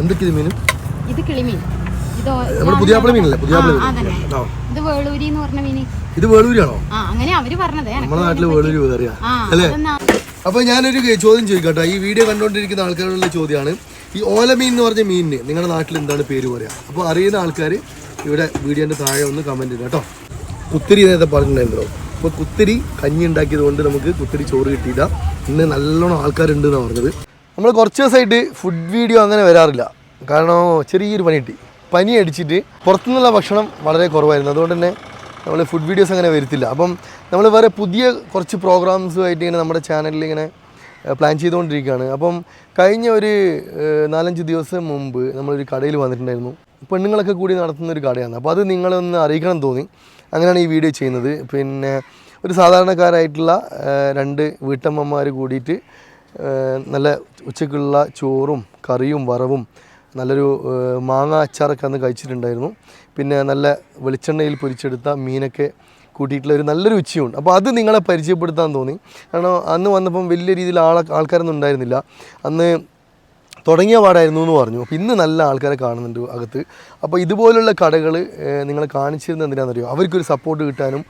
എന്തൊക്കെ ഇത് മീൻ ഇത് കിളിമീൻ. ഇത് ഓ- നമ്മുടെ പുതിയാപ്പിള മീനല്ലേ? പുതിയാപ്പിള ആ, മീൻ ആ. ഇത് വേളൂരി എന്ന് പറഞ്ഞ മീന്. ഇത് വേളൂരാണോ ആ അങ്ങനെ അവർ പറഞ്ഞത്. നമ്മുടെ നാട്ടിൽ വേളൂരി വേറിയാ. അല്ലേ? അപ്പൊ ഞാനൊരു ചോദ്യം ചോദിക്കട്ടെ. ഈ വീഡിയോ കണ്ടുകൊണ്ടിരിക്കുന്ന ആൾക്കാരുടെ ചോദ്യമാണ് ഈ ഓലമീൻ എന്ന് പറഞ്ഞ മീനിന് നിങ്ങളുടെ നാട്ടിൽ എന്താണ് പേര് പറയാ? അപ്പോൾ അറിയുന്ന ആൾക്കാർ ഇവിടെ വീഡിയോന്റെ താഴെ ഒന്ന് കമന്റ് ഇടുക കേട്ടോ. കുത്തിരി നേരത്തെ പറഞ്ഞിട്ടുണ്ടായിരുന്നല്ലോ. അപ്പോൾ കുത്തിരി കഞ്ഞി ഉണ്ടാക്കിയത് കൊണ്ട് നമുക്ക് കുത്തിരി ചോറ് കിട്ടിയില്ല. ഇന്ന് നല്ലോണം ആൾക്കാരുണ്ട് എന്നാണ് പറഞ്ഞത്. നമ്മൾ കുറച്ച് ദിവസമായിട്ട് ഫുഡ് വീഡിയോ അങ്ങനെ വരാറില്ല. കാരണം ചെറിയൊരു പനി കിട്ടി പനി അടിച്ചിട്ട് പുറത്തുനിന്നുള്ള ഭക്ഷണം വളരെ കുറവായിരുന്നു. അതുകൊണ്ട് തന്നെ നമ്മൾ ഫുഡ് വീഡിയോസ് അങ്ങനെ വരുത്തില്ല. അപ്പം നമ്മൾ വേറെ പുതിയ കുറച്ച് പ്രോഗ്രാംസുമായിട്ട് ഇങ്ങനെ നമ്മുടെ ചാനലിൽ ഇങ്ങനെ പ്ലാൻ ചെയ്തുകൊണ്ടിരിക്കുകയാണ്. അപ്പം കഴിഞ്ഞ ഒരു നാലഞ്ച് ദിവസം മുമ്പ് നമ്മളൊരു കടയിൽ വന്നിട്ടുണ്ടായിരുന്നു. പെണ്ണുങ്ങളൊക്കെ കൂടി നടത്തുന്ന ഒരു കടയാണ്. അപ്പോൾ അത് നിങ്ങളൊന്ന് അറിയിക്കണം തോന്നി. അങ്ങനെയാണ് ഈ വീഡിയോ ചെയ്യുന്നത്. പിന്നെ ഒരു സാധാരണക്കാരായിട്ടുള്ള രണ്ട് വീട്ടമ്മമാർ കൂടിയിട്ട് നല്ല ഉച്ചയ്ക്കുള്ള ചോറും കറിയും വറവും നല്ലൊരു മാങ്ങ അച്ചാറൊക്കെ അന്ന് കഴിച്ചിട്ടുണ്ടായിരുന്നു. പിന്നെ നല്ല വെളിച്ചെണ്ണയിൽ പൊരിച്ചെടുത്ത മീനൊക്കെ കൂട്ടിയിട്ടുള്ള ഒരു നല്ലൊരു ഉച്ചയുണ്ട് അപ്പോൾ അത് നിങ്ങളെ പരിചയപ്പെടുത്താൻ തോന്നി. കാരണം അന്ന് വന്നപ്പം വലിയ രീതിയിൽ ആൾ ആൾക്കാരൊന്നും ഉണ്ടായിരുന്നില്ല. അന്ന് തുടങ്ങിയ പാടായിരുന്നു എന്ന് പറഞ്ഞു. അപ്പോൾ ഇന്ന് നല്ല ആൾക്കാരെ കാണുന്നുണ്ട് അകത്ത്. അപ്പോൾ ഇതുപോലുള്ള കടകൾ നിങ്ങൾ കാണിച്ചിരുന്നത് എന്തിനാണെന്നറിയോ അവർക്കൊരു സപ്പോർട്ട് കിട്ടാനും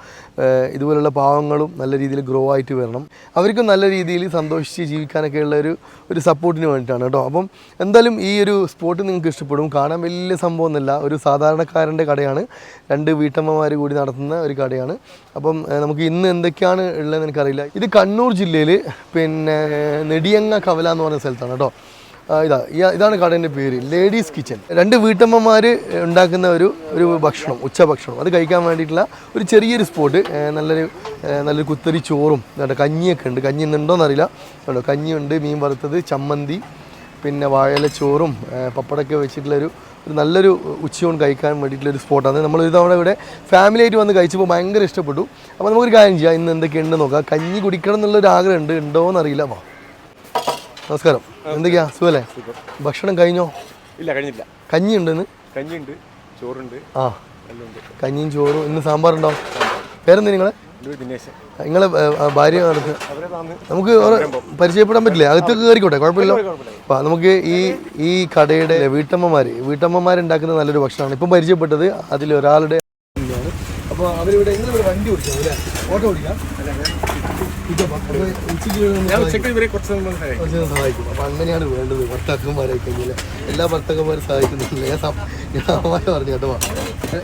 ഇതുപോലുള്ള പാവങ്ങളും നല്ല രീതിയിൽ ഗ്രോ ആയിട്ട് വരണം. അവർക്കും നല്ല രീതിയിൽ സന്തോഷിച്ച് ജീവിക്കാനൊക്കെ ഉള്ള ഒരു ഒരു സപ്പോർട്ടിന് വേണ്ടിയിട്ടാണ് കേട്ടോ. അപ്പം എന്തായാലും ഈ ഒരു സ്പോട്ട് നിങ്ങൾക്ക് ഇഷ്ടപ്പെടും. കാണാൻ വലിയ സംഭവമൊന്നുമില്ല ഒരു സാധാരണക്കാരന്റെ കടയാണ്. രണ്ട് വീട്ടമ്മമാർ കൂടി നടത്തുന്ന ഒരു കടയാണ്. അപ്പം നമുക്ക് ഇന്ന് എന്തൊക്കെയാണ് ഉള്ളതെന്ന് എനിക്കറിയില്ല. ഇത് കണ്ണൂർ ജില്ലയിൽ പിന്നെ നെടിയങ്ങ കവല എന്ന് പറയുന്ന സ്ഥലത്താണ് കേട്ടോ. ഇതാ ഇതാണ് കടേന്റെ പേര്. ലേഡീസ് കിച്ചൺ രണ്ട് വീട്ടമ്മമാർ ഉണ്ടാക്കുന്ന ഒരു ഒരു ഭക്ഷണം ഉച്ച ഭക്ഷണം അത് കഴിക്കാൻ വേണ്ടിയിട്ടുള്ള ഒരു ചെറിയൊരു സ്പോട്ട് നല്ലൊരു നല്ലൊരു കുത്തരി ചോറും കഞ്ഞിയൊക്കെ ഉണ്ട്. കഞ്ഞി ഇന്നുണ്ടോയെന്ന് അറിയില്ല കേട്ടോ കഞ്ഞിയുണ്ട് മീൻ വറുത്തത് ചമ്മന്തി പിന്നെ വാഴയില ചോറും പപ്പടമൊക്കെ വെച്ചിട്ടുള്ളൊരു ഒരു നല്ലൊരു ഉച്ചയൂൺ കഴിക്കാൻ വേണ്ടിയിട്ടുള്ള ഒരു സ്പോട്ടാണ് നമ്മൾ ഒരു തവണ ഇവിടെ ഫാമിലി ആയിട്ട് വന്ന് കഴിച്ചപ്പോൾ ഭയങ്കര ഇഷ്ടപ്പെട്ടു. അപ്പോൾ നമുക്കൊരു കാര്യം ചെയ്യാം. ഇന്ന് എന്തൊക്കെയുണ്ടെന്ന് നോക്കാം. കഞ്ഞി കുടിക്കണം എന്നുള്ളൊരു ആഗ്രഹമുണ്ട് ഉണ്ടോ എന്നറിയില്ല വാ. നമസ്കാരം. എന്തൊക്കെയാ? സുഖല്ലേ? ഭക്ഷണം കഴിഞ്ഞോ? ഇല്ല കഴിഞ്ഞില്ല കഞ്ഞി ഉണ്ടെന്ന് കഞ്ഞിയുണ്ട് ചോറുണ്ട് ആ. കഞ്ഞിയും ചോറും ഇന്ന് സാമ്പാറുണ്ടോ? പേരെന്താ നിങ്ങളെ? നിങ്ങളെ ഭാര്യ നമുക്ക് പരിചയപ്പെടാൻ പറ്റില്ല? അകത്തേക്ക് കയറിക്കോട്ടെ കുഴപ്പമില്ല. അപ്പൊ നമുക്ക് ഈ ഈ കടയുടെ വീട്ടമ്മമാര് വീട്ടമ്മമാരുണ്ടാക്കുന്ന നല്ലൊരു ഭക്ഷണമാണ്. ഇപ്പം പരിചയപ്പെട്ടത് അതിൽ ഒരാളുടെ അപ്പോൾ അവരിവിടെ ഇന്നിവിടെ വണ്ടി ഓടിക്കാം ഓട്ടോ ഓടിക്കാം. അപ്പൊ ഉച്ചയ്ക്ക് ഇവരെ കുറച്ച് സഹായിക്കും. അപ്പൊ അങ്ങനെയാണ് വേണ്ടത് ഭർത്താക്കന്മാരെ കഴിഞ്ഞാൽ എല്ലാ ഭർത്താക്കന്മാരും സഹായിക്കുന്നില്ല ഞാൻ പറഞ്ഞു കേട്ടോ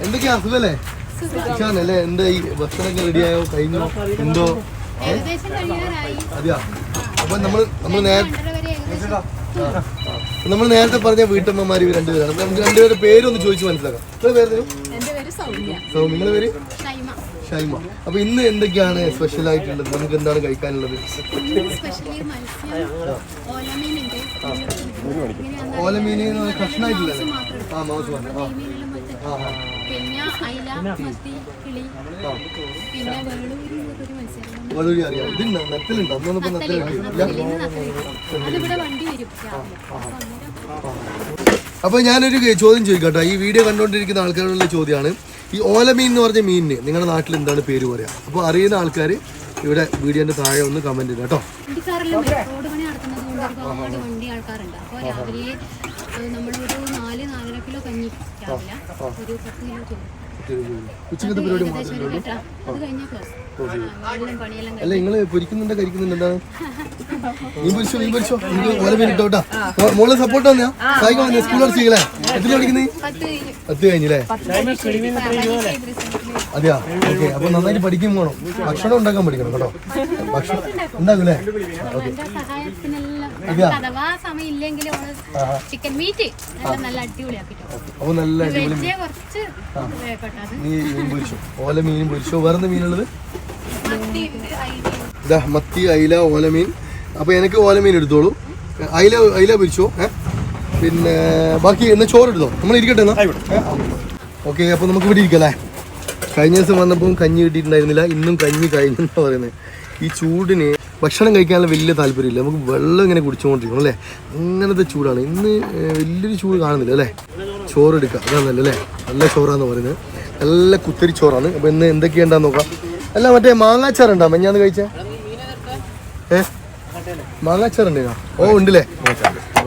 എന്തൊക്കെയാ അസുഖല്ലേ അല്ലേ എന്താ ഈ ഭക്ഷണമൊക്കെ റെഡിയായോ കഴിഞ്ഞോ? എന്തോ അതെയാ? അപ്പൊ നമ്മൾ നമ്മൾ നേരത്തെ നമ്മൾ നേരത്തെ പറഞ്ഞ വീട്ടമ്മമാര് രണ്ടുപേരാണ്. നമുക്ക് രണ്ടുപേരുടെ പേരൊന്ന് ചോദിച്ചു മനസ്സിലാക്കാം. നിങ്ങളുടെ പേര് സൗമ്യ. സോ നിങ്ങളുടെ പേര്? ഷൈമ. അപ്പൊ ഇന്ന് എന്തൊക്കെയാണ് സ്പെഷ്യൽ ആയിട്ടുള്ളത് നമുക്ക് എന്താണ് കഴിക്കാനുള്ളത്? ഓലമീന് കഷ്ണായിട്ടില്ലേ ആ മാസം ആ. വേളൂരി അറിയാം. ഇത് നെത്തലുണ്ടോ. അപ്പൊ ഞാനൊരു ചോദ്യം ചോദിക്കട്ടെ. ഈ വീഡിയോ കണ്ടുകൊണ്ടിരിക്കുന്ന ആൾക്കാരുടെ ചോദ്യമാണ്. ഈ ഓലമീൻ എന്ന് പറഞ്ഞ മീനിന് നിങ്ങളുടെ നാട്ടിൽ എന്താണ് പേര് പറയാ? അപ്പോൾ അറിയുന്ന ആൾക്കാർ ഇവിടെ വീഡിയോന്റെ താഴെ ഒന്ന് കമന്റ് ഇടുക കേട്ടോ. നമ്മളൊരു നാല് നാലര കിലോ കഞ്ഞി രാവിലെ ഒരു പത്ത് കിലോ ചോറ്. ഉച്ചക്കത്തെ പരിപാടി അല്ല നിങ്ങൾ പൊരിക്കുന്നുണ്ടോ കരിക്കുന്നുണ്ടോ നീ പൊരിച്ചോ നീ പൊരിച്ചോ? കേട്ടോ. മോ- മോളെ സപ്പോർട്ട് വന്നാ? സഹായിക്കാൻ വന്നേ? സ്കൂൾ പഠിച്ചില്ലേ എത്ര പഠിക്കുന്നേ? പത്ത് കഴിഞ്ഞു. പത്ത് കഴിഞ്ഞില്ലേ? അതെയാ? ഓക്കെ അപ്പൊ നന്നായിട്ട് പഠിക്കും വേണം. ഭക്ഷണം ഉണ്ടാക്കാൻ പഠിക്കണം കേട്ടോ. ഭക്ഷണം ഉണ്ടാക്കൂലേ? സഹായത്തിനെല്ലാം അഥവാ സമയം ഇല്ലെങ്കിൽ ചിക്കൻ മീറ്റ് നല്ല അടിപൊളിയാക്കിട്ടോ നല്ല അടിപൊളി കുറച്ച് നീ മീൻ പൊരിച്ചോ. ഓല മീനും പൊരിച്ചോ. വേറെ മീനുള്ളത്? മത്തി അയില ഇതാ മത്തി അയില ഓലമീൻ അപ്പോൾ എനിക്ക് ഓലമീൻ എടുത്തോളൂ. അയില അയില പൊരിച്ചോ? ഏ? പിന്നെ ബാക്കി എന്നാ ചോറ് എടുത്തോ നമ്മൾ ഇരിക്കട്ടെ എന്നാ ഓക്കെ അപ്പോൾ നമുക്ക് ഇവിടെ ഇരിക്കല്ലേ കഴിഞ്ഞ ദിവസം വന്നപ്പോൾ കഞ്ഞി കിട്ടിയിട്ടുണ്ടായിരുന്നില്ല. ഇന്നും കഞ്ഞി കഴിഞ്ഞെന്നാ പറയുന്നത്. ഈ ചൂടിന് ഭക്ഷണം കഴിക്കാനുള്ള വലിയ താല്പര്യമില്ല. നമുക്ക് വെള്ളം ഇങ്ങനെ കുടിച്ചുകൊണ്ടിരിക്കണം അല്ലേ? അങ്ങനത്തെ ചൂടാണ്. ഇന്ന് വലിയൊരു ചൂട് കാണുന്നില്ല അല്ലേ? ചോറ് എടുക്കുക അതാണല്ലോ അല്ലേ? നല്ല ചോറാന്ന് പറയുന്നത്. നല്ല കുത്തരി ചോറാണ്. അപ്പോൾ ഇന്ന് എന്തൊക്കെയുണ്ടാന്ന് നോക്കാം. അല്ല മറ്റേ മാങ്ങാച്ചാറുണ്ടോ? മഞ്ഞാന്ന് കഴിച്ച? ഏ? മാങ്ങാച്ചാറുണ്ടോ ഓ ഉണ്ടല്ലേ?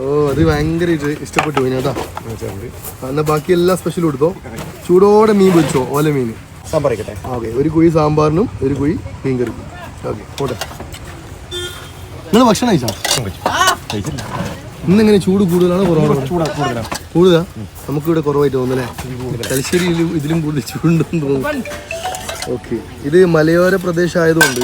ഓ അത് ഭയങ്കര ഇഷ്ടപ്പെട്ടു പോയി കേട്ടോ. എന്നാൽ ബാക്കി എല്ലാ സ്പെഷ്യലും എടുത്തോ? ചൂടോടെ മീൻ പൊരിച്ചോ? ഓല മീൻ? സാമ്പാർ ഓക്കെ. ഒരു കുഴി സാമ്പാറിനും ഒരു കുഴി മീൻ കറിക്കും ഓക്കെ പോട്ടെ. നിങ്ങൾ ഭക്ഷണം കഴിച്ചോ? കഴിച്ചില്ല ഇന്നെങ്ങനെ ചൂട് കൂടുതലാണ് കുറവാണ്? കൂടുതലാ. നമുക്കിവിടെ കുറവായിട്ട് തോന്നുന്നല്ലേ? തലശ്ശേരിയിലും ഇതിലും കൂടുതൽ ചൂടുണ്ടെന്ന് തോന്നുന്നു. ഓക്കെ. ഇത് മലയോര പ്രദേശമായതുകൊണ്ട്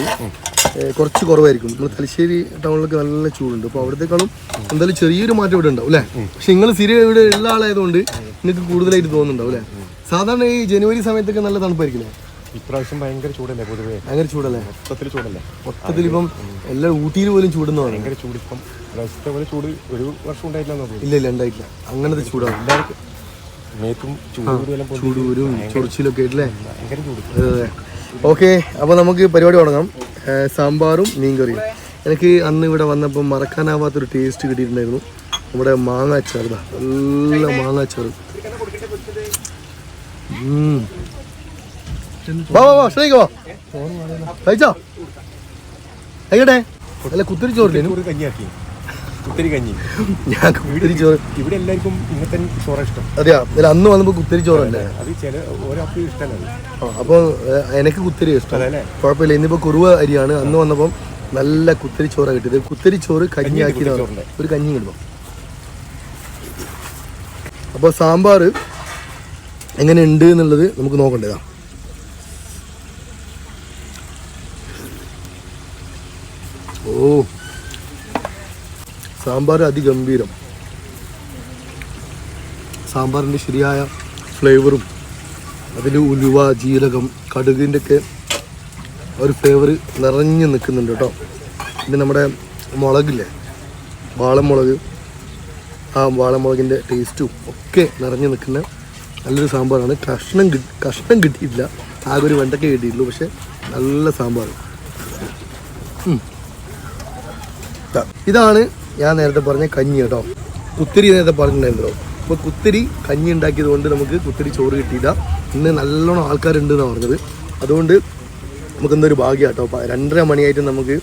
കുറച്ച് കുറവായിരിക്കും. നമ്മൾ തലശ്ശേരി ടൗണിലൊക്കെ നല്ല ചൂടുണ്ട്. അപ്പോൾ അവിടത്തേക്കാളും എന്തായാലും ചെറിയൊരു മാറ്റം ഇവിടെ ഉണ്ടാവും അല്ലേ? പക്ഷെ നിങ്ങൾ സ്ഥിരം ഇവിടെ ഉള്ള ആളായതുകൊണ്ട് നിങ്ങൾക്ക് കൂടുതലായിട്ട് തോന്നുന്നുണ്ടാവും അല്ലേ? സാധാരണ ഈ ജനുവരി സമയത്തൊക്കെ നല്ല തണുപ്പായിരിക്കില്ലേ? ഇപ്രാവശ്യം ഭയങ്കര ചൂടല്ലേ പൊതുവേ? ഭയങ്കര ചൂടല്ലേ? മൊത്തത്തിൽ ചൂടല്ലേ? മൊത്തത്തിൽ ഇപ്പം എല്ലാ ഊട്ടിയിൽ പോലും ചൂടെന്ന് പറഞ്ഞു ഭയങ്കര ചൂട് ഇപ്പം. പ്രാവശ്യത്തെ പോലെ ചൂട് ഒരു വർഷം ഉണ്ടായിട്ടില്ല ഇല്ല ഇല്ല ഉണ്ടായിട്ടില്ല. അങ്ങനത്തെ ചൂടാണ്. എല്ലാവർക്കും മേത്തും ചൂട് ചൂടൂരും ചൊറിച്ചിലൊക്കെ ആയിട്ടില്ലേ? ഭയങ്കര ചൂട്. അതെ ഓക്കെ അപ്പോൾ നമുക്ക് പരിപാടി തുടങ്ങാം. സാമ്പാറും മീൻകറിയും. എനിക്ക് അന്ന് ഇവിടെ വന്നപ്പോൾ മറക്കാനാവാത്തൊരു ടേസ്റ്റ് കിട്ടിയിട്ടുണ്ടായിരുന്നു. നമ്മുടെ മാങ്ങാച്ചാർ നല്ല മാങ്ങാച്ചാർ. വാ വാ വാ ക്ഷണിക്കോ വാ. കഴിച്ചോ? കഴിക്കട്ടെ? അല്ല കുത്തിരി ചോറില്ലേ ചോറ് കഞ്ഞിയാക്കി. കുത്തിരി കഞ്ഞി. ഞാൻ കുത്തിരി ചോറ്. ഇവിടെ എല്ലാവർക്കും ഇങ്ങനത്തെ ചോറ ഇഷ്ടം. അതെയാ അല്ല അന്ന് വന്നപ്പോൾ കുത്തിരി ചോറല്ലേ? അത് ചില ഒരാൾക്ക് ഇഷ്ടമല്ല അപ്പോൾ എനിക്ക് കുത്തിരി ഇഷ്ടം. അതല്ലേ കുഴപ്പമില്ല ഇന്നിപ്പോൾ കുറുവ അരിയാണ്. അന്ന് വന്നപ്പം നല്ല കുത്തിരി ചോറ കിട്ടിയത്. കുത്തിരി ചോറ് കഞ്ഞിയാക്കി. ഒരു കഞ്ഞി കിട്ടും അപ്പോൾ സാമ്പാർ എങ്ങനെ ഉണ്ട് എന്നുള്ളത് നമുക്ക് നോക്കണ്ടേതാ ഓ. സാമ്പാർ അതിഗംഭീരം. സാമ്പാറിന്റെ ശരിയായ ഫ്ലേവറും അതിൽ ഉലുവ ജീരകം കടുകിന്റെ ഒക്കെ ഒരു ഫ്ലേവർ നിറഞ്ഞു നിൽക്കുന്നുണ്ട് കേട്ടോ. പിന്നെ നമ്മുടെ മുളകില്ലേ? വാളമുളക്. ആ വാളമുളകിന്റെ ടേസ്റ്റും ഒക്കെ നിറഞ്ഞു നിൽക്കുന്ന നല്ലൊരു സാമ്പാറാണ്. കഷ്ണം കിട്ടി കഷ്ണം കിട്ടിയിട്ടില്ല. ആകെ ഒരു വെണ്ടക്ക കിട്ടിയിട്ടുള്ളൂ. പക്ഷേ നല്ല സാമ്പാർ ഉം. ഇതാണ് ഞാൻ നേരത്തെ പറഞ്ഞ കഞ്ഞി കേട്ടോ. കുത്തിരി നേരത്തെ പറഞ്ഞിട്ടുണ്ടായിരുന്നല്ലോ. അപ്പോൾ കുത്തിരി കഞ്ഞി ഉണ്ടാക്കിയത് കൊണ്ട് നമുക്ക് കുത്തിരി ചോറ് കിട്ടിയില്ല. ഇന്ന് നല്ലോണം ആൾക്കാരുണ്ട് എന്നാണ് പറഞ്ഞത്. അതുകൊണ്ട് നമുക്ക് എന്തൊരു ഭാഗ്യം കേട്ടോ. രണ്ടര മണിയായിട്ട് നമുക്ക്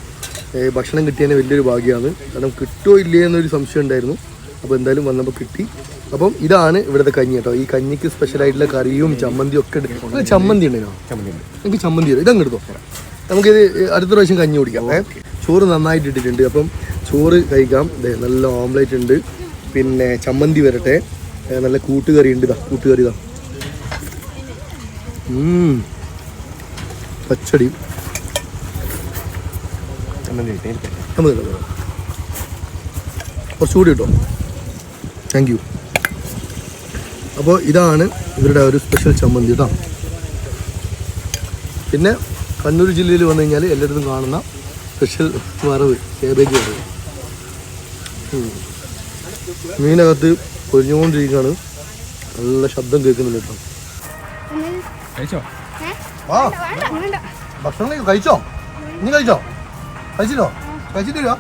ഭക്ഷണം കിട്ടിയതിന് വലിയൊരു ഭാഗ്യമാണ്. കാരണം കിട്ടുമോ ഇല്ലേ എന്നൊരു സംശയം ഉണ്ടായിരുന്നു. അപ്പോൾ എന്തായാലും വന്നപ്പോൾ കിട്ടി. അപ്പം ഇതാണ് ഇവിടുത്തെ കഞ്ഞി കേട്ടോ. ഈ കഞ്ഞിക്ക് സ്പെഷ്യലായിട്ടുള്ള കറിയും ചമ്മന്തിയും ഒക്കെ എടുക്കും ചമ്മന്തി ഉണ്ടോ ചമ്മന്തി എനിക്ക് ചമ്മന്തി തരും. ഇതങ്ങ് എടുത്തോ. നമുക്കിത് അടുത്ത പ്രാവശ്യം കഞ്ഞി കുടിക്കാം. ചോറ് നന്നായിട്ട് ഇട്ടിട്ടുണ്ട്. അപ്പം ചോറ് കഴിക്കാം. നല്ല ഓംലേറ്റ് ഉണ്ട്. പിന്നെ ചമ്മന്തി വരട്ടെ. നല്ല കൂട്ടുകറി ഉണ്ട് ഇതാ കൂട്ടുകറി ഇതാ. പച്ചടി. കുറച്ചുകൂടി കിട്ടോ താങ്ക് യു അപ്പോൾ ഇതാണ് ഇവരുടെ ഒരു സ്പെഷ്യൽ ചമ്മന്തി കേട്ടോ. പിന്നെ കണ്ണൂർ ജില്ലയിൽ വന്നു കഴിഞ്ഞാൽ എല്ലായിടത്തും കാണുന്ന സ്പെഷ്യൽ വറവ് കേബേജ് വറവ്. മീനകത്ത് പൊരിഞ്ഞുകൊണ്ടിരിക്കുകയാണ്. നല്ല ശബ്ദം കേൾക്കുന്നുണ്ട് കേട്ടോ. കഴിച്ചോ? ആ ഭക്ഷണം കഴിച്ചോ? നീ കഴിച്ചോ? കഴിച്ചിട്ടോ? കഴിച്ചിട്ടില്ല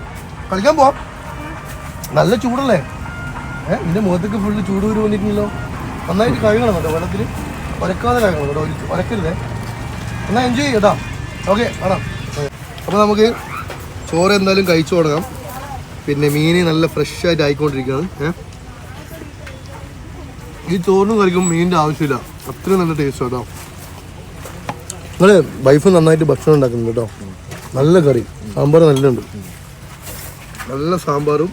കളിക്കാൻ പോവാം. നല്ല ചൂടല്ലേ? ഏ നിന്റെ മുഖത്തേക്ക് ഫുള്ള് ചൂട് വരും വന്നിട്ടുണ്ടല്ലോ നന്നായിട്ട് കഴുകണം കേട്ടോ വെള്ളത്തിൽ ഒരക്കാതെ കഴുകണം കേട്ടോ ഒരക്കരുതേ. എന്നാ എന്നാൽ എൻജോയ് ചെയ്താ ഓക്കെ കാണാം. അപ്പോൾ നമുക്ക് ചോറ് എന്തായാലും കഴിച്ചു തുടങ്ങാം. പിന്നെ മീൻ നല്ല ഫ്രഷ് ആയിട്ട് ആയിക്കൊണ്ടിരിക്കുകയാണ്. ഏഹ് ഈ ചോറിനും കറിക്കും മീനിന്റെ ആവശ്യമില്ല. അത്രയും നല്ല ടേസ്റ്റ് കേട്ടോ. നിങ്ങൾ വൈഫ് നന്നായിട്ട് ഭക്ഷണം ഉണ്ടാക്കുന്നുണ്ട് കേട്ടോ. നല്ല കറി. സാമ്പാർ നല്ലുണ്ട്. നല്ല സാമ്പാറും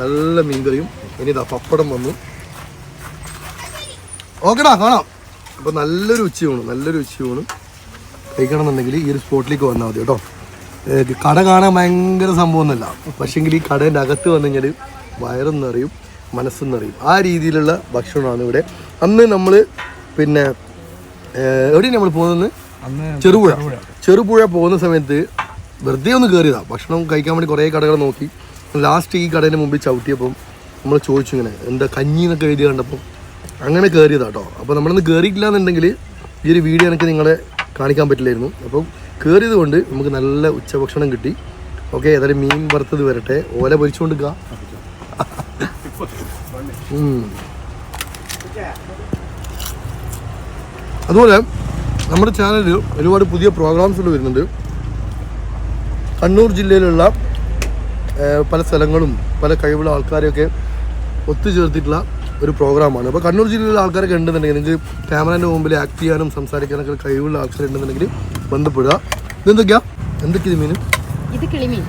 നല്ല മീൻകറിയും. ഇനി ഇതാ പപ്പടം വന്നു. ഓക്കെടാ കാണാം. അപ്പോൾ നല്ലൊരു ഉച്ചയൂണ് നല്ലൊരു ഉച്ചയൂണ്. കഴിക്കണം എന്നുണ്ടെങ്കിൽ ഈ ഒരു സ്പോട്ടിലേക്ക് വന്നാൽ മതി കേട്ടോ. കട കാണാൻ ഭയങ്കര സംഭവമൊന്നുമല്ല. പക്ഷേങ്കിൽ ഈ കടേന്റെ അകത്ത് വന്നു കഴിഞ്ഞാൽ വയറെന്നറിയും മനസ്സെന്നറിയും മനസ്സും നിറയും. ആ രീതിയിലുള്ള ഭക്ഷണമാണ് ഇവിടെ. അന്ന് നമ്മൾ പിന്നെ എവിടെയാണ് നമ്മൾ പോകുന്നത്? ചെറുപുഴ. ചെറുപുഴ. പോകുന്ന സമയത്ത് വെറുതെ ഒന്ന് കയറിയതാണ് ഭക്ഷണം കഴിക്കാൻ വേണ്ടി കുറേ കടകൾ നോക്കി. ലാസ്റ്റ് ഈ കടേന്റെ മുമ്പിൽ ചവിട്ടിയപ്പം നമ്മൾ ചോദിച്ചു ഇങ്ങനെ എന്താ കഞ്ഞി എന്നൊക്കെ എഴുതി കണ്ടപ്പം? അങ്ങനെ കയറിയതാ കേട്ടോ അപ്പോൾ നമ്മളൊന്ന് കയറിയിട്ടില്ല എന്നുണ്ടെങ്കിൽ ഈ ഒരു വീഡിയോ എനിക്ക് നിങ്ങളെ കാണിക്കാൻ പറ്റില്ലായിരുന്നു. അപ്പം കയറിയത് കൊണ്ട് നമുക്ക് നല്ല ഉച്ചഭക്ഷണം കിട്ടി. ഓക്കെ ഏതായാലും മീൻ വറുത്തത് വരട്ടെ. ഓല പൊരിച്ചുകൊണ്ട് അതുപോലെ നമ്മുടെ ചാനലിൽ ഒരുപാട് പുതിയ പ്രോഗ്രാംസുകൾ വരുന്നുണ്ട്. കണ്ണൂർ ജില്ലയിലുള്ള പല സ്ഥലങ്ങളും പല കഴിവുള്ള ആൾക്കാരെയൊക്കെ ഒത്തുചേർത്തിട്ടുള്ള ഒരു പ്രോഗ്രാമാണ് അപ്പോൾ കണ്ണൂർ ജില്ലയിലുള്ള ആൾക്കാരൊക്കെ ഉണ്ടെന്നുണ്ടെങ്കിൽ നിങ്ങൾക്ക് ക്യാമറേന്റെ മുമ്പിൽ ആക്ട് ചെയ്യാനും സംസാരിക്കാനൊക്കെ കഴിവുള്ള ആൾക്കാരുണ്ടെന്നുണ്ടെങ്കിൽ ബന്ധപ്പെടുക. ഇതെന്തൊക്കെയാ? എന്തൊക്കെയാ മീൻ? ഇത് കിളിമീൻ.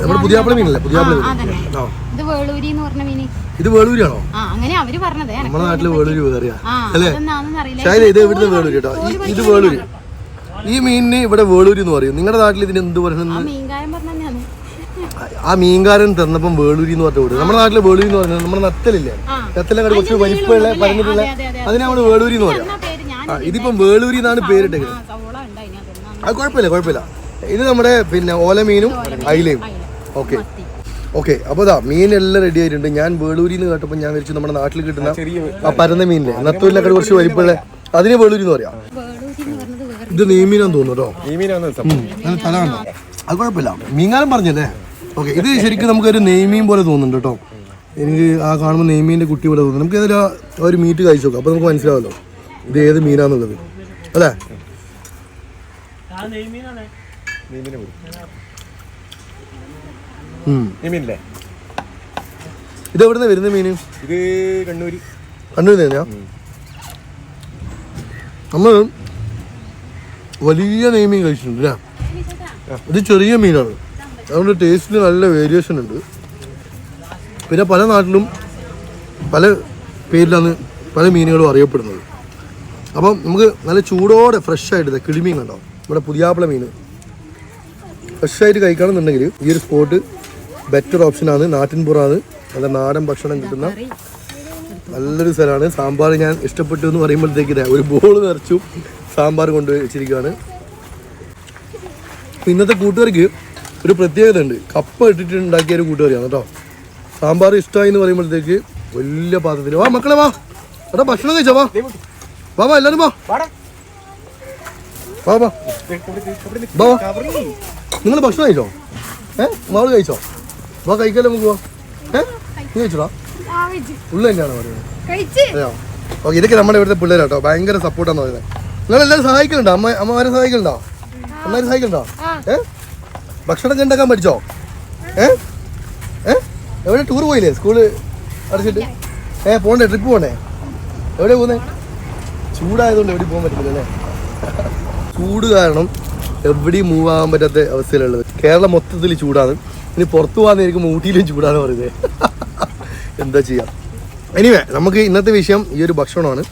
നമ്മുടെ പുതിയാപ്പിള മീനല്ലേ? പുതിയാപ്പിള മീൻ. ആ. ഇത് വേളൂരി എന്ന് പറഞ്ഞ മീന്. ഇത് വേളൂരിയാണോ? അങ്ങനെ അവർ പറഞ്ഞത്. നമ്മുടെ നാട്ടിൽ വേളൂരി വേറെയാ അല്ലേ? ഷായില ഇത് ഇവിടുത്തെ വേളൂരി കേട്ടോ. ഇത് വേളൂരി. ഈ മീനിന് ഇവിടെ വേളൂരി എന്ന് പറയും. നിങ്ങളുടെ നാട്ടിൽ ഇതിന് എന്ത് ആ പറയുന്നത് ആ മീൻകാരൻ തന്നപ്പം വേളൂരി എന്ന് പറഞ്ഞ നമ്മുടെ നാട്ടിൽ വേളൂരി എന്ന് പറയുന്നത് നമ്മുടെ നത്തലില്ലേ? നത്തലങ്ങടെ കുറച്ച് വലിപ്പമുള്ള പറഞ്ഞിട്ടുള്ള അതെ, അതെ, അതിനെ നമ്മൾ വേളൂരി എന്ന് പറയാം. ഇതിപ്പം വേളൂരി എന്നാണ് പേരിട്ടേക്കുന്നത്. അത് കുഴപ്പമില്ല കുഴപ്പമില്ല. ഇത് നമ്മുടെ പിന്നെ ഓലമീനും അയിലയും. ഓക്കെ. ഓക്കെ അപ്പോൾ ഇതാ മീനെല്ലാം റെഡി ആയിട്ടുണ്ട്. ഞാൻ വേളൂരിൽ നിന്ന് കേട്ടപ്പോൾ ഞാൻ വിളിച്ചു നമ്മുടെ നാട്ടിൽ കിട്ടുന്ന ആ പരന്ന മീനിലെ നത്തൂരിലൊക്കെ കുറച്ച് വലിപ്പമുള്ള അതിന് വേളൂരി എന്ന് പറയാം. ഇത് നെയ്മീനാന്ന് തോന്നുന്നു കേട്ടോ. തല കണ്ടോ അത് കുഴപ്പമില്ല. മീൻകാരൻ പറഞ്ഞല്ലേ? ഓക്കെ ഇത് ശരിക്കും നമുക്കൊരു നെയ്മീൻ പോലെ തോന്നുന്നുണ്ട് കേട്ടോ. എനിക്ക് ആ കാണുമ്പോൾ നെയ്മീന്റെ കുട്ടി പോലെ തോന്നുന്നു. നമുക്ക് ഏതൊരു ഒരു മീറ്റ് കഴിച്ചു നോക്കാം. അപ്പോൾ നമുക്ക് മനസ്സിലാവല്ലോ. ഇത് ഏത് മീനാന്നുള്ളത്. അല്ലേ? മീനില്ലേ ഇത് എവിടുന്ന വരുന്ന മീൻ? ഇത് കണ്ണൂര്. കണ്ണൂര് തന്നെയാ നമ്മൾ വലിയ നെയ്മീൻ കഴിച്ചിട്ടുണ്ട് അല്ലേ ഇത് ചെറിയ മീനാണ്. അതുകൊണ്ട് ടേസ്റ്റിന് നല്ല വേരിയേഷൻ ഉണ്ട്. പിന്നെ പല നാട്ടിലും പല പേരിലാണ് പല മീനുകളും അറിയപ്പെടുന്നത്. അപ്പം നമുക്ക് നല്ല ചൂടോടെ ഫ്രഷ് ആയിട്ട് കിളിമീൻ കണ്ടോ? നമ്മുടെ പുതിയാപ്പിള മീൻ. ഫ്രഷായിട്ട് കഴിക്കണമെന്നുണ്ടെങ്കിൽ ഈ ഒരു സ്പോട്ട് ബെറ്റർ ഓപ്ഷനാണ് നാട്ടിൻപുറാണ് നല്ല നാടൻ ഭക്ഷണം കിട്ടുന്ന നല്ലൊരു സ്ഥലമാണ്. സാമ്പാർ ഞാൻ ഇഷ്ടപ്പെട്ടു എന്ന് പറയുമ്പോഴത്തേക്ക് ഒരു ബോൾ നിറച്ചു സാമ്പാർ കൊണ്ട് വെച്ചിരിക്കുകയാണ് ഇന്നത്തെ കൂട്ടുകാർക്ക് ഒരു പ്രത്യേകത ഉണ്ട് കപ്പ ഇട്ടിട്ട് ഉണ്ടാക്കിയ ഒരു കൂട്ടുകറിയാണ് കേട്ടോ. സാമ്പാർ ഇഷ്ടമായി എന്ന് പറയുമ്പോഴത്തേക്ക് വലിയ പാത്രത്തിൽ വാ മക്കളെ വാ. എടാ ഭക്ഷണം കഴിച്ചോ വാ. വാ വാ എല്ലാവരും വാ. വാ വാ. നിങ്ങൾ ഭക്ഷണം കഴിച്ചോ? ഏ? മോൾ കഴിച്ചോ? വാ കഴിക്കല്ലേ നമുക്ക് ഏ? നീ കഴിച്ചോടാ? ഉള്ള തന്നെയാണ് പറയുന്നത്? ഓക്കെ ഇതൊക്കെ നമ്മുടെ ഇവിടുത്തെ പിള്ളേരാട്ടോ ഭയങ്കര സപ്പോർട്ടാന്ന് പറയുന്നത്. നിങ്ങൾ എല്ലാവരും സഹായിക്കലുണ്ടോ അമ്മ അമ്മമാരെ സഹായിക്കലുണ്ടോ അമ്മമാരെ സഹായിക്കുന്നുണ്ടോ? ഏ? ഭക്ഷണമൊക്കെ ഉണ്ടാക്കാൻ പഠിച്ചോ? ഏ? ഏ? എവിടെ ടൂർ പോയില്ലേ? സ്കൂൾ അടച്ചിട്ട്? ഏ പോണ്ടേ ട്രിപ്പ് പോണേ എവിടെ പോകുന്നേ? ചൂടായതുകൊണ്ട് എവിടെ പോകാൻ പറ്റില്ല അല്ലേ ചൂട് കാരണം എവിടെയും മൂവ് ആകാൻ പറ്റാത്ത അവസ്ഥയിലുള്ളത്. കേരളം മൊത്തത്തിൽ ചൂടാണ്. ഇനി പുറത്തു പോകാന്നായിരിക്കും ഊട്ടിയിലും ചൂടാന്ന് പറയുന്നത്. എന്താ ചെയ്യാം? എനിവേ നമുക്ക് ഇന്നത്തെ വിഷയം ഈ ഒരു ഭക്ഷണമാണ്.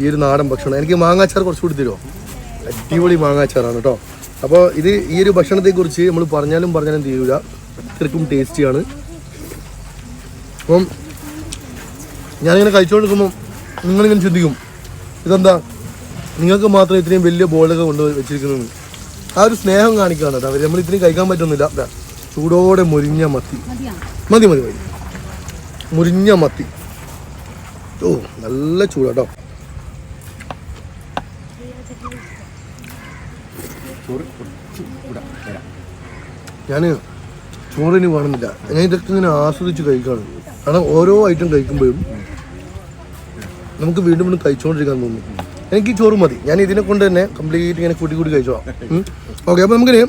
ഈ ഒരു നാടൻ ഭക്ഷണം. എനിക്ക് മാങ്ങാച്ചാർ കുറച്ചുകൂടി തരുമോ അടിപൊളി മാങ്ങാച്ചാറാണ് കേട്ടോ അപ്പോൾ ഇത് ഈ ഒരു ഭക്ഷണത്തെക്കുറിച്ച് നമ്മൾ പറഞ്ഞാലും പറഞ്ഞാലും തീരൂല. അത്രയ്ക്കും ടേസ്റ്റിയാണ് അപ്പം ഞാനിങ്ങനെ കഴിച്ചുകൊണ്ടിരിക്കുമ്പോൾ നിങ്ങളിങ്ങനെ ചിന്തിക്കും. ഇതെന്താ? നിങ്ങൾക്ക് മാത്രം ഇത്രയും വലിയ ബോളൊക്കെ കൊണ്ട് വെച്ചിരിക്കുന്നത്. ആ ഒരു സ്നേഹം കാണിക്കുകയാണ് കേട്ടോ അവർ നമ്മൾ ഇത്രയും കഴിക്കാൻ പറ്റുന്നില്ല. ചൂടോടെ മുരിഞ്ഞ മത്തി. മതി മതി മതി. മുരിഞ്ഞ മത്തി. ഓ നല്ല ചൂടാട്ടോ ഞാൻ ചോറിന് വേണമെന്നില്ല. ഞാൻ ഇതൊക്കെ ഇങ്ങനെ ആസ്വദിച്ച് കഴിക്കുകയാണ് കാരണം ഓരോ ഐറ്റം കഴിക്കുമ്പോഴും നമുക്ക് വീണ്ടും വീണ്ടും കഴിച്ചുകൊണ്ടിരിക്കാൻ തോന്നും. എനിക്ക് ചോറ് മതി. ഞാൻ ഇതിനെ കൊണ്ട് തന്നെ കംപ്ലീറ്റ് ഇങ്ങനെ കൂട്ടി കൂട്ടി കഴിച്ചോ ഓക്കെ അപ്പോൾ നമുക്കിനി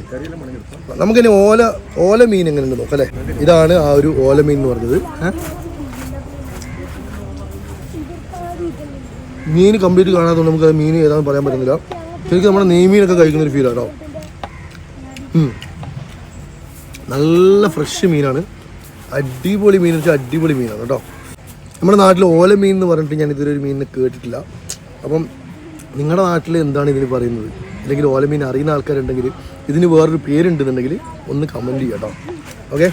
നമുക്കിനി ഓല ഓല മീൻ എങ്ങനെ നോക്കാം അല്ലേ? ഇതാണ് ആ ഒരു ഓല മീൻ എന്ന് പറഞ്ഞത്? മീൻ കംപ്ലീറ്റ് കാണാത്തതുകൊണ്ട് നമുക്ക് മീൻ ഏതാണെന്ന് പറയാൻ പറ്റുന്നില്ല. ശരിക്കും നമ്മുടെ നെയ്മീനൊക്കെ കഴിക്കുന്ന ഒരു ഫീലാണ് കേട്ടോ നല്ല ഫ്രഷ് മീനാണ്. അടിപൊളി മീൻ വെച്ചാൽ അടിപൊളി മീനാണ് കേട്ടോ നമ്മുടെ നാട്ടിൽ ഓല മീൻ എന്ന് പറഞ്ഞിട്ട് ഞാൻ ഇതുവരെ ഒരു മീനിനെ കേട്ടിട്ടില്ല. അപ്പം നിങ്ങളുടെ നാട്ടിൽ എന്താണ് ഇതിന് പറയുന്നത്? അല്ലെങ്കിൽ ഓലമീൻ അറിയുന്ന ആൾക്കാരുണ്ടെങ്കിൽ ഇതിന് വേറൊരു പേരുണ്ടെന്നുണ്ടെങ്കിൽ ഒന്ന് കമന്റ് ചെയ്യട്ടോ ഓക്കെ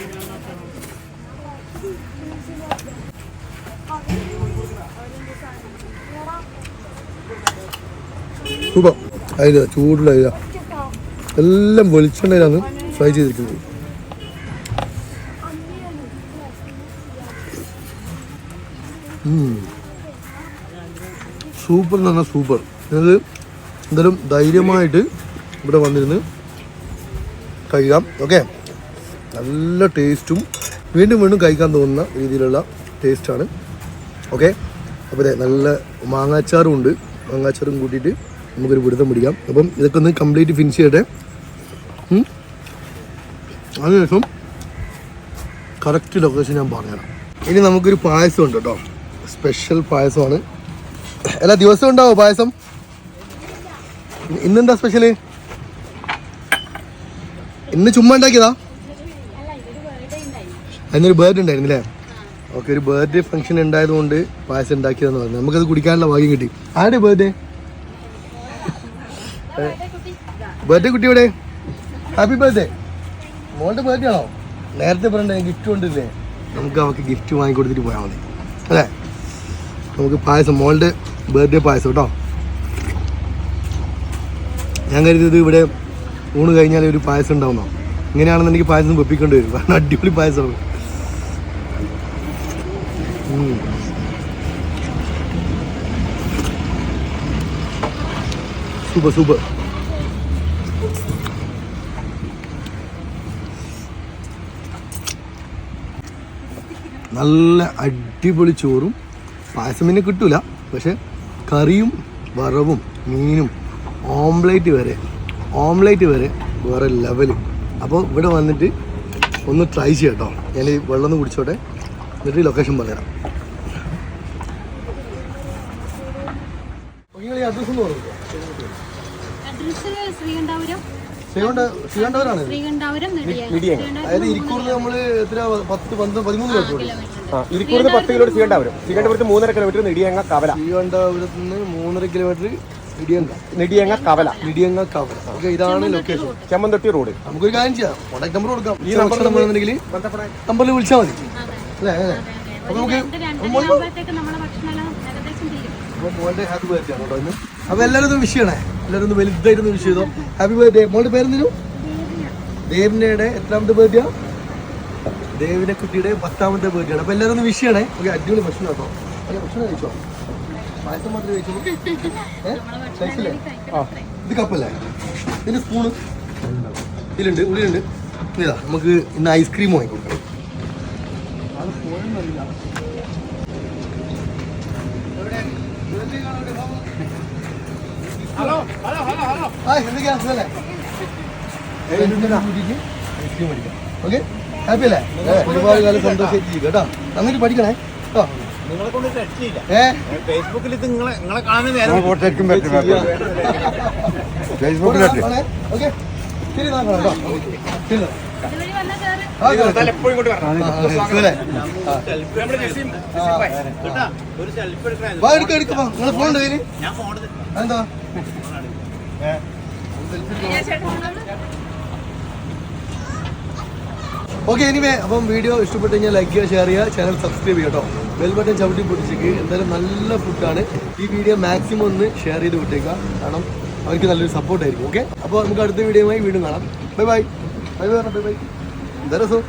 സൂപ്പർ. അതിൽ ചൂടുള്ള അതില എല്ലാം വെളിച്ചെണ്ണയിലാണ് ഫ്രൈ ചെയ്തിരിക്കുന്നത്. സൂപ്പർ എന്ന് പറഞ്ഞാൽ സൂപ്പർ. നിങ്ങൾക്ക് എന്തായാലും ധൈര്യമായിട്ട് ഇവിടെ വന്നിരുന്ന് കഴിക്കാം. ഓക്കെ നല്ല ടേസ്റ്റും വീണ്ടും വീണ്ടും കഴിക്കാൻ തോന്നുന്ന രീതിയിലുള്ള ടേസ്റ്റാണ് ഓക്കെ അപ്പോൾ നല്ല മാങ്ങാച്ചാറും ഉണ്ട്. മാങ്ങാച്ചാറും കൂട്ടിയിട്ട് നമുക്കൊരു പിടുത്തം പിടിക്കാം. അപ്പം ഇതൊക്കെ ഒന്ന് കംപ്ലീറ്റ് ഫിനിഷ് ചെയ്യട്ടെ. അതിനുശേഷം കറക്റ്റ് ലൊക്കേഷൻ ഞാൻ പറഞ്ഞുതരാം. ഇനി നമുക്കൊരു പായസം ഉണ്ട് കേട്ടോ. സ്പെഷ്യൽ പായസമാണ്. എല്ലാ ദിവസവും ഉണ്ടാവോ പായസം? ഇന്നെന്താ സ്പെഷ്യൽ ഇന്ന് ചുമ്മാ ഉണ്ടാക്കിയതാ? അതിനൊരു ബേർഡ് ഉണ്ടായിരുന്നില്ലേ ഓക്കെ ഒരു ബർത്ത്ഡേ ഫംഗ്ഷൻ ഉണ്ടായതുകൊണ്ട് പായസം ഉണ്ടാക്കിയതെന്ന് പറഞ്ഞു. നമുക്കത് കുടിക്കാനുള്ള ഭാഗ്യം കിട്ടി. ആരുടെ ബർത്ത്ഡേ ബർത്ത്ഡേ കുട്ടി ഇവിടെ ഹാപ്പി ബർത്ത്ഡേ മോളുടെ ബർത്ത്ഡേ ആണോ? നേരത്തെ പറഞ്ഞ ഗിഫ്റ്റ് കൊണ്ടില്ലേ? നമുക്ക് അവൾക്ക് ഗിഫ്റ്റ് വാങ്ങിക്കൊടുത്തിട്ട് പോയാൽ മതി. അല്ലേ? നമുക്ക് പായസം മോളുടെ ബർത്ത്ഡേ പായസം കേട്ടോ. ഞാൻ കരുതിയത് ഇവിടെ ഊണ് കഴിഞ്ഞാൽ ഒരു പായസം ഉണ്ടാവുന്നോ? ഇങ്ങനെയാണെന്നുണ്ടെങ്കിൽ പായസം വെപ്പിക്കേണ്ടി വരും. കാരണം അടിപൊളി പായസമാണ്. Super super. നല്ല അടിപൊളി ചോറും പായസം പിന്നെ കിട്ടൂല. പക്ഷെ കറിയും വറവും മീനും ഓംലേറ്റ് വരെ ഓംലേറ്റ് വരെ വേറെ ലെവൽ അപ്പോൾ ഇവിടെ വന്നിട്ട് ഒന്ന് ട്രൈ ചെയ്യാം കേട്ടോ. ഞാൻ ഈ വെള്ളം ഒന്ന് കുടിച്ചോട്ടെ. എന്നിട്ട് ലൊക്കേഷൻ പറഞ്ഞുതരാം അഡ്രസ് പറഞ്ഞു? അഡ്രസ് ശ്രീകണ്ഠാപുരം. അതായത് എത്ര പത്ത് പന്ത്രണ്ട് പതിമൂന്ന് കിലോമീറ്റർ കിലോമീറ്റർ ആ ഇരിക്കൂറിന് പത്ത് കിലോമീറ്റർ ശ്രീകണ്ഠാപുരം. ശ്രീകണ്ഠപുരത്ത് മൂന്നര കിലോമീറ്റർ നെടിയങ്ങ കവല. ശ്രീകണ്ഠപുരത്ത് നിന്ന് മൂന്നര കിലോമീറ്റർ ഇടിയങ്ക നെടിയങ്ങ കവല. കവല. ഓക്കെ ഇതാണ് ലൊക്കേഷൻ ചെമ്മന്തൊട്ടി റോഡ് നമുക്കൊരു കാര്യം ചെയ്യാം. കോൺടാക്ട് നമ്പർ കൊടുക്കാം. ഈ നമ്പർ ഉണ്ടെങ്കിൽ നമ്പറിൽ വിളിച്ചാൽ മതി. അതെ. അല്ലേ? അപ്പൊ നമുക്ക് രണ്ട് രണ്ടരയാകുമ്പോഴത്തേക്ക് നമ്മളെ ഭക്ഷണമെല്ലാം ഏകദേശം തീരും. അപ്പൊ മോളുടെ ഹാപ്പി ബർത്ത്ഡേ ആണ് കേട്ടോ ഇന്ന്. അപ്പൊ എല്ലാവരും ഒന്ന് വിഷ് ചെയ്യണേ. എല്ലാവരും ഒന്ന് വലുതായിട്ടൊന്ന് വിഷ് ചെയ്തോ. ഹാപ്പി ബർത്ത്ഡേ മോളുടെ പേരെന്തിനും? ദേവിനയുടെ എത്രാമത്തെ ബർത്ത്ഡേ ദേവിനെ കുട്ടിയുടെ പത്താമത്തെ ബർത്ത്ഡേ ആണ്. അപ്പൊ എല്ലാവരും ഒന്ന് വിഷ് ചെയ്യണേ. ഓക്കെ അടിപൊളി ഭക്ഷണം കേട്ടോ. ഭക്ഷണം കഴിച്ചോ? പായസം മാത്രമേ കഴിച്ചോളൂ ഏഹ് കഴിച്ചില്ലേ? ആ ഇത് കപ്പല്ലേ? ഇതിന് സ്പൂണ്. ഇതിലുണ്ട് ഉള്ളിലുണ്ട്. ഇതാ നമുക്ക് ഇന്ന് ഐസ്ക്രീം വാങ്ങിക്കൊടുക്കണം ആ എന്തൊക്കെയാ? സുഖല്ലേ? ഐസ്ക്രീം മേടിക്കാം ഓക്കെ ഹാപ്പി അല്ലേ? ഒരുപാട് കാലം സന്തോഷമായിട്ട് കേട്ടോ? നന്നായിട്ട് പഠിക്കണേ. കേട്ടോ? നിങ്ങളെ കൊണ്ട് രക്ഷയില്ല ഫേസ്ബുക്കിൽ എന്താ? ഓക്കെ എനിവേ അപ്പം വീഡിയോ ഇഷ്ടപ്പെട്ട് കഴിഞ്ഞാൽ ലൈക്ക് ചെയ്യുക ഷെയർ ചെയ്യുക ചാനൽ സബ്സ്ക്രൈബ് ചെയ്യുക കേട്ടോ ബെൽ ബട്ടൺ ചവിട്ടി പൊട്ടിച്ചേക്ക്. എന്തായാലും നല്ല ഫുഡാണ് ഈ വീഡിയോ മാക്സിമം ഒന്ന് ഷെയർ ചെയ്ത് വിട്ടേക്കുക. കാരണം അവർക്ക് നല്ലൊരു സപ്പോർട്ടായിരിക്കും ഓക്കെ അപ്പോൾ നമുക്ക് അടുത്ത വീഡിയോയുമായി വീണ്ടും കാണാം. Bye bye bye bye bye എന്താ രസം?